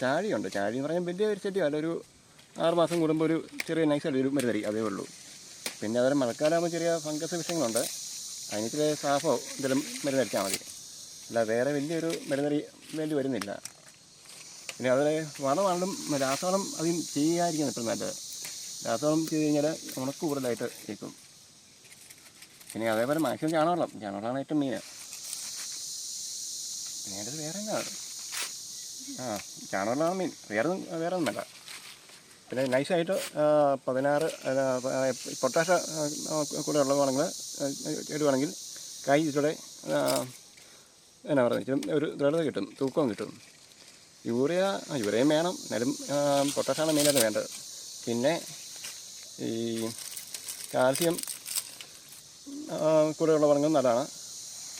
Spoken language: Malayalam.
ചാഴിയുണ്ട് ചാഴി എന്ന് പറയാൻ വലിയ ഒരു ചെടി അല്ല. ഒരു ആറുമാസം കൂടുമ്പോൾ ഒരു ചെറിയ നൈസായിട്ട് ഒരു മരുതരി അതേ ഉള്ളൂ. പിന്നെ അതുപോലെ മഴക്കാലമാകുമ്പോൾ ചെറിയ ഫംഗസ് വിഷയങ്ങളുണ്ട്. അതിന് ചെറിയ സാഫോ എന്തെങ്കിലും മരുന്നടിച്ചാൽ മതി. അല്ല വേറെ വലിയൊരു മരുന്നരി വേണ്ടി വരുന്നില്ല. പിന്നെ അതുപോലെ വളമാണെങ്കിലും രാസവളം അധികം ചെയ്യാതിരിക്കുന്നത് ഇപ്പം നല്ലത്. രാസവളം ചെയ്ത് കഴിഞ്ഞാൽ ഉണക്ക് കൂടുതലായിട്ട് കേൾക്കും പിന്നെ അതേപോലെ മാക്സിമം ചാണവെള്ളം ചാണവെള്ളമാണ് ഏറ്റവും മെയിൻ പിന്നെ അതിന്റെ വേറെ എന്നാ? ആ ചാണകവെള്ളമാണ് മീൻ. വേറെ വേറെ ഒന്നും വേണ്ട. പിന്നെ നൈസായിട്ട് പതിനാറ് പൊട്ടാഷ കൂടെ ഉള്ളതാണെങ്കിൽ ഇടുവാണെങ്കിൽ കൈ ഇതിലൂടെ എന്നാ പറയുക ഒരു ദൃഢത കിട്ടും തൂക്കവും കിട്ടും. യൂറിയ യൂറിയയും വേണം. എന്നാലും പൊട്ടാഷാണ് മെയിനായിട്ട് വേണ്ടത്. പിന്നെ ഈ കാൽസ്യം കൂടെയുള്ള വളങ്ങൾ നല്ലതാണ്.